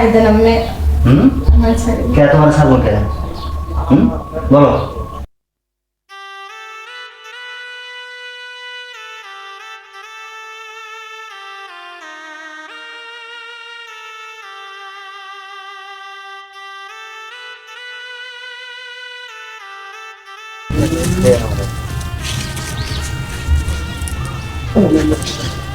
ছাড়ি দেন আমি। হুম? আমার ছাড়ি কে তোমার ছাড়বো কে? হুম? বলো। তোমার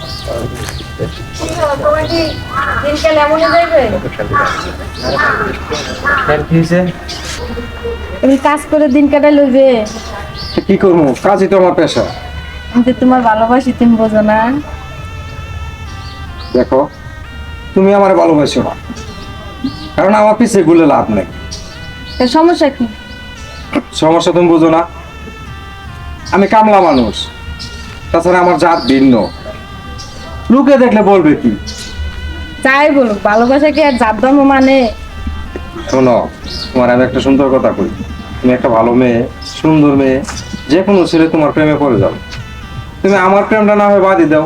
কাজ করে দিন কাটাই লইবে। কি করব? কাজই তো আমার পেশা। আমি তোমার ভালোবাসি তুমি বোঝো না। দেখো তুমি আমার ভালোবাসো না। কারণ আমার পিছিয়ে গুলে লাভ নেই। সমস্যা কি? সমস্যা তুমি বুঝো না। আমি কামলা মানুষ। তাছাড়া আমার জাত ভিন্ন। লোকে দেখলে বলবে কি? যাই বলুক ভালোবাসা কি আর জাত ধর্ম মানে? শোনো তোমার আমি একটা সুন্দর কথা কই। তুমি একটা ভালো মেয়ে সুন্দর মেয়ে যে কোনো ছেলে তোমার প্রেমে পড়ে যাবে। তুমি আমার প্রেমটা না হয় বাদই দাও।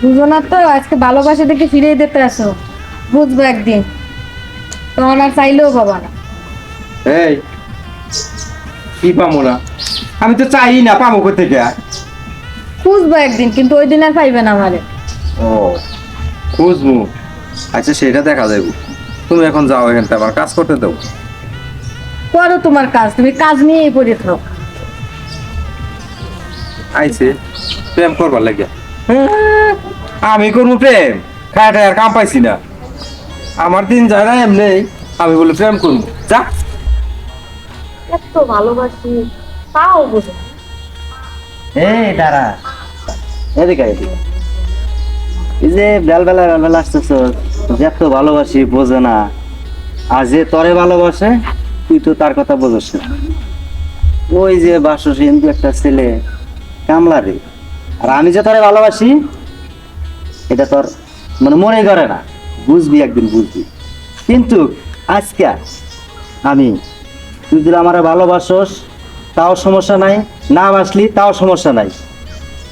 বুঝো না তো আজকে ভালোবাসা দেখে ফিরিয়ে দিতে আসো। বুঝব একদিন। তখন আর চাইলেও পাবা না। এই কি পাবো না? আমি তো চাই না পাবো কোথেকে? থেকে খুঁজবো একদিন কিন্তু ওই দিন আর পাইবে না আমারে। ও খুঁজবো। আচ্ছা সেটা দেখা যাবে তুমি এখন যাও এখান থেকে আমার কাজ করতে দাও। করো তোমার কাজ তুমি কাজ নিয়েই পড়ে থাকো। আইছে প্রেম করবার লাগে আমি করব প্রেম খায়াটা আর কাম পাইছি না। আমার দিন যায় না এমনি আমি বলে প্রেম করব। যা। এত ভালোবাসি তাও বুঝো। এই যে বেলবেলা বেলবেলা আসতেছ, যে এত ভালোবাসি, বোঝে না। আর যে তরে ভালোবাসে, তুই তো তার কথা বোঝস না। ওই যে বাসস হিন্দু একটা ছেলে, কামলা রে। আর আমি যে তরে ভালোবাসি, এটা তোর মানে মনে করে না। বুঝবি, একদিন বুঝবি। কিন্তু আজকে আমি তুই যদি আমার ভালোবাসস তাও সমস্যা নাই না বাসলি তাও সমস্যা নাই।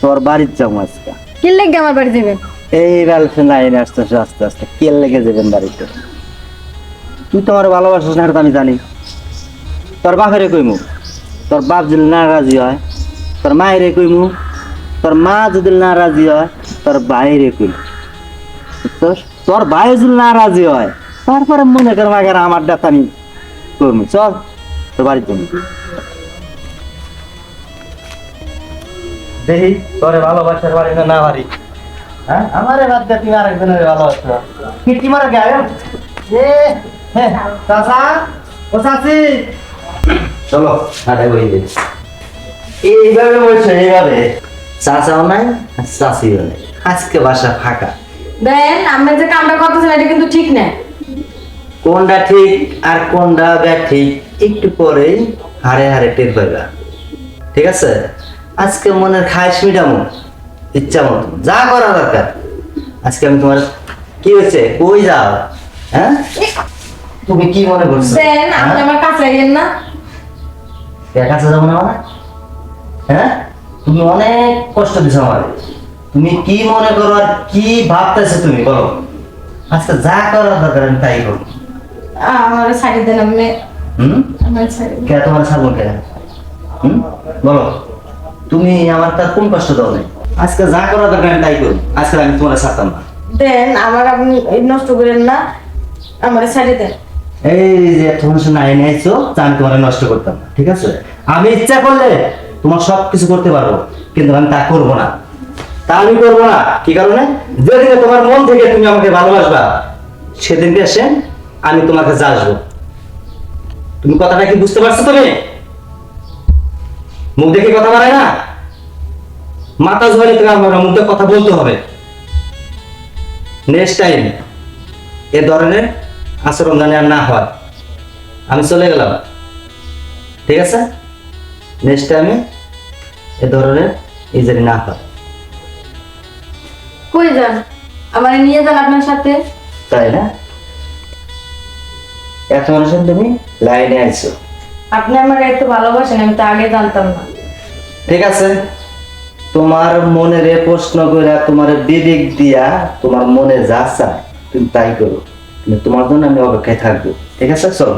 তোর বাড়ির যাব আজকে। কি লেগে আমার বাড়ি যাবেন? এই গার্লফ্রেন্ড লাইনে আস্তে আস্তে আস্তে। আস্তে কেল লেগে যাবেন বাড়িতে? তুই তো আমার ভালোবাসিস না আমি জানি। তোর বাপেরে কইমু তোর বাপ যদি না রাজি হয় তোর মায়েরে কইমু তোর মা যদি না রাজি হয় তোর বাইরে কইমু। তোর তোর ভাই যদি না রাজি হয় তারপরে মনে কর মাগের আমার ডাক আমি করব চল তোর বাড়ির জন্য দেখি তোরে ভালোবাসার বাড়ি না বাড়ি? হ্যাঁ? আমারে বাদ দে তুমি আরেকজনের ভালোবাসা। কি কি মারা গায় এ হ্যাঁ চাচা ও চাচি। চলো বই দে এইভাবে বলছো এইভাবে। চাচাও নাই চাচিও নাই। আজকে বাসা ফাঁকা। দেন আমি যে কামটা করতেছেন এটা কিন্তু ঠিক না। কোনটা ঠিক আর কোনটা ব্যাঠিক একটু পরেই হারে হারে টের পাইবা। ঠিক আছে? আজকে মনের খাইশ মিটামো ইচ্ছা মতো। যা করা দরকার। আজকে আমি তোমার কি হয়েছে? কই যাও? হ্যাঁ? তুমি কি মনে করছ? দেন আপনি হ্যাঁ? আমার কাছে আইয়েন না। এর কাছে যাব না মানে? হ্যাঁ? তুমি অনেক কষ্ট দিছো আমার তুমি কি মনে করো আর কি ভাবতেছো তুমি বলো। আজকে যা করার দরকার আমি তাই করব। আমার ছাড়ি দেন আমি হুম? আমার দেন। কে তোমার ছাড়বো কে? হুম? বলো। তুমি আমার তার কোন কষ্ট দাও নাই? আজকে যা করা দরকার আমি তাই করব আজকে আমি তোমার ছাড়তাম না। দেন আমার আপনি নষ্ট করেন না আমার ছাড়ি দেন। এই যে তোমার সঙ্গে আইনে আইছো তা আমি তোমার নষ্ট করতাম না ঠিক আছে? আমি ইচ্ছা করলে তোমার সব কিছু করতে পারব কিন্তু আমি তা করব না। তা আমি করব না কি কারণে? যেদিনে তোমার মন থেকে তুমি আমাকে ভালোবাসবা সেদিনকে এসে আমি তোমার কাছে আসব তুমি কথাটা কি বুঝতে পারছ তুমি? মুখ দেখে কথা বাড়ায় না? মাথা ঝরে তুমি আমার মুখে কথা বলতে হবে। নেক্সট টাইম এ ধরনের আচরণ জানি আর না হয়। আমি চলে গেলাম। ঠিক আছে? নেক্সট টাইমে এ ধরনের এই জানি না হয়। কই যান? আমার নিয়ে যান আপনার সাথে। তাই না? এত মানুষের তুমি লাইনে আইছো। আপনি আমার এত ভালোবাসেন আমি তো আগে জানতাম না। ঠিক আছে? তোমার মনের প্রশ্ন করে তোমার বিবেক দিয়া তোমার মনে যা চায় তুমি তাই করো। কিন্তু তোমার জন্য আমি অপেক্ষায় থাকব। ঠিক আছে চলো।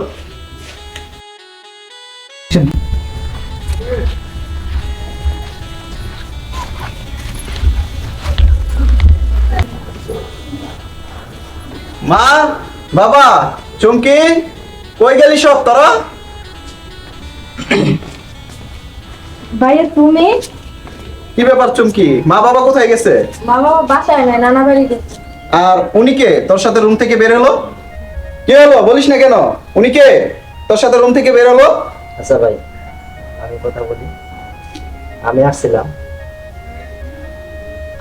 মা বাবা চুমকি কই গেলি সব তোরা? ভাইয়া তুমি? কি ব্যাপার চুমকি? মা বাবা কোথায় গেছে? মা বাবা বাসায় নাই নানা বাড়ি গেছে। আর উনি কে? তোর সাথে রুম থেকে বের হলো? কি হলো? বলিস না কেন? উনি কে? তোর সাথে রুম থেকে বের হলো? আচ্ছা ভাই আমি কথা বলি। আমি আসছিলাম।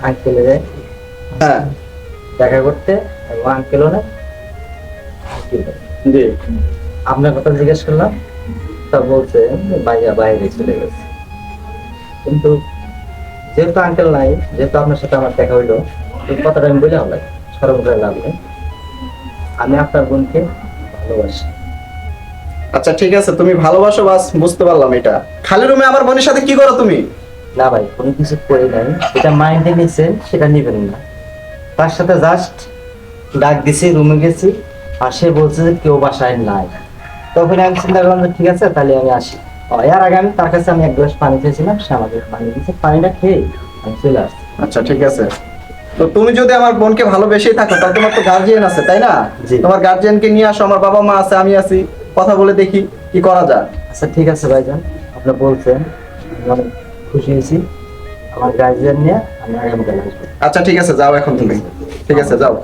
আঙ্কেলের হ্যাঁ। দেখা করতে এবং আঙ্কেলও না আঙ্কেল জি। আপনার কথা জিজ্ঞেস করলাম তা বলছে ভাইয়া বাইরে চলে গেছে। কিন্তু যেহেতু আঙ্কেল নাই যেহেতু আপনার সাথে আমার দেখা হইল এই কথাটা আমি বলে সর্বদাই লাভ নেই। আমি আপনার বোনকে ভালোবাসি। আচ্ছা ঠিক আছে তুমি ভালোবাসো বাস বুঝতে পারলাম এটা। খালি রুমে আমার বোনের সাথে কি করো তুমি? না ভাই কোনো কিছু করি নাই। এটা মাইন্ডে নিছেন সেটা নিবেন না। তার সাথে জাস্ট ডাক দিছি রুমে গেছি আর সে বলছে যে কেউ বাসায় নাই। তখন আমি চিন্তা করলাম যে ঠিক আছে তাহলে আমি আসি। এর আগে আমি তার কাছে আমি এক গ্লাস পানি খেয়েছিলাম সে আমাকে পানি দিয়েছে। পানিটা খেয়ে আমি চলে আসছি। আচ্ছা ঠিক আছে। তো তুমি যদি আমার বোনকে ভালোবেসেই থাকো তাহলে তোমার তো গার্জিয়ান আছে তাই না? তোমার গার্জিয়ানকে নিয়ে আসো আমার বাবা মা আছে আমি আছি। কথা বলে দেখি কি করা যায়। আচ্ছা ঠিক আছে ভাইজান আপনি বলছেন অনেক খুশি হয়েছি। আমার গার্জিয়ান নিয়ে আমি আগামীকাল আসব। আচ্ছা ঠিক আছে যাও এখন তুমি। ঠিক আছে যাও।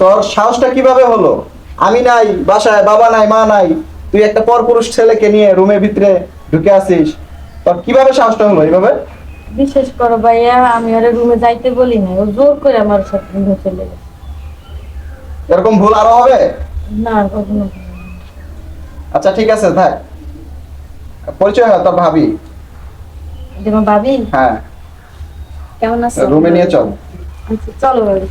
তোর সাহসটা কীভাবে হলো? আমি নাই বাসায় বাবা নাই মা নাই। তুই একটা পরপুরুষ ছেলেকে নিয়ে রুমের ভিতরে ঢুকে আসিস তোর কীভাবে সাহসটা হলো এইভাবে? বিশেষ করো ভাইয়া আমি ওরে রুমে যাইতে বলি না ও জোর করে আমার সাথে রুমে চলে গেছে। এরকম ভুল আরও হবে? না কখনো আচ্ছা ঠিক আছে থাক। পরিচয় হয় তোর ভাবি। যেমন ভাবি? হ্যাঁ। কেমন আছো? রুমে নিয়ে চল। আচ্ছা, চলো বাড়ি